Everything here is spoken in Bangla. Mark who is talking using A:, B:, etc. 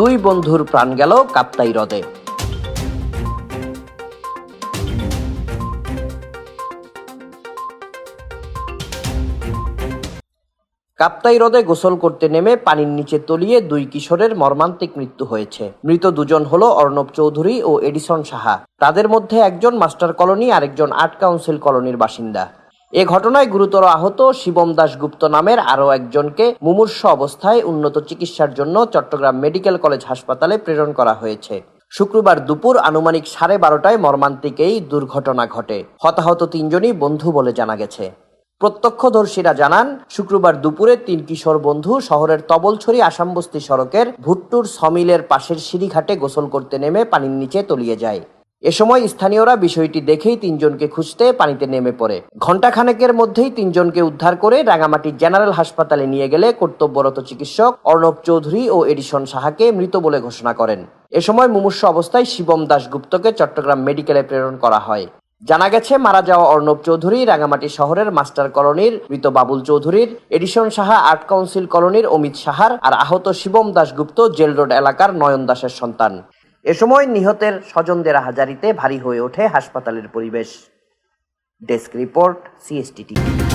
A: দুই বন্ধুর প্রাণ গেল কাপ্তাই হ্রদে। কাপ্তাই হ্রদে গোসল করতে নেমে পানির নিচে তলিয়ে দুই কিশোরের মর্মান্তিক মৃত্যু হয়েছে। মৃত দুজন হলো অর্ণব চৌধুরী ও এডিসন সাহা। তাদের মধ্যে একজন মাস্টার কলোনি, আরেকজন আর্ট কাউন্সিল কলোনির বাসিন্দা। এ ঘটনায় গুরুতর আহত শিবম দাশগুপ্ত নামের আরও একজনকে মুমূর্ষ অবস্থায় উন্নত চিকিৎসার জন্য চট্টগ্রাম মেডিকেল কলেজ হাসপাতালে প্রেরণ করা হয়েছে। শুক্রবার দুপুর আনুমানিক সাড়ে বারোটায় মর্মান্তিক এই দুর্ঘটনা ঘটে। হতাহত তিনজনই বন্ধু বলে জানা গেছে। প্রত্যক্ষদর্শীরা জানান, শুক্রবার দুপুরে তিন কিশোর বন্ধু শহরের তবলছড়ি আসামবস্তি সড়কের ভুট্টুর সমিলের পাশের সিঁড়িঘাটে গোসল করতে নেমে পানির নিচে তলিয়ে যায়। এ সময় স্থানীয়রা বিষয়টি দেখেই তিনজনকে খুঁজতে পানিতে নেমে পড়ে। ঘণ্টাখানেকের মধ্যেই তিনজনকে উদ্ধার করে রাঙামাটি জেনারেল হাসপাতালে নিয়ে গেলে কর্তব্যরত চিকিৎসক অর্ণব চৌধুরী ও এডিসন সাহাকে মৃত বলে ঘোষণা করেন। এ সময় মুমূর্ষ অবস্থায় শিবম দাশগুপ্তকে চট্টগ্রাম মেডিকেলে প্রেরণ করা হয়। জানা গেছে, মারা যাওয়া অর্ণব চৌধুরী রাঙামাটি শহরের মাস্টার কলোনির মৃত বাবুল চৌধুরীর এডিশন সাহা আর্ট কাউন্সিল কলোনির অমিত সাহার আর আহত শিবম দাশগুপ্ত জেল রোড এলাকার নয়ন দাসের সন্তান। এ সময় নিহতের স্বজনদের হাজারিতে ভারী হয়ে ওঠে হাসপাতালের পরিবেশ। Desk report CST TV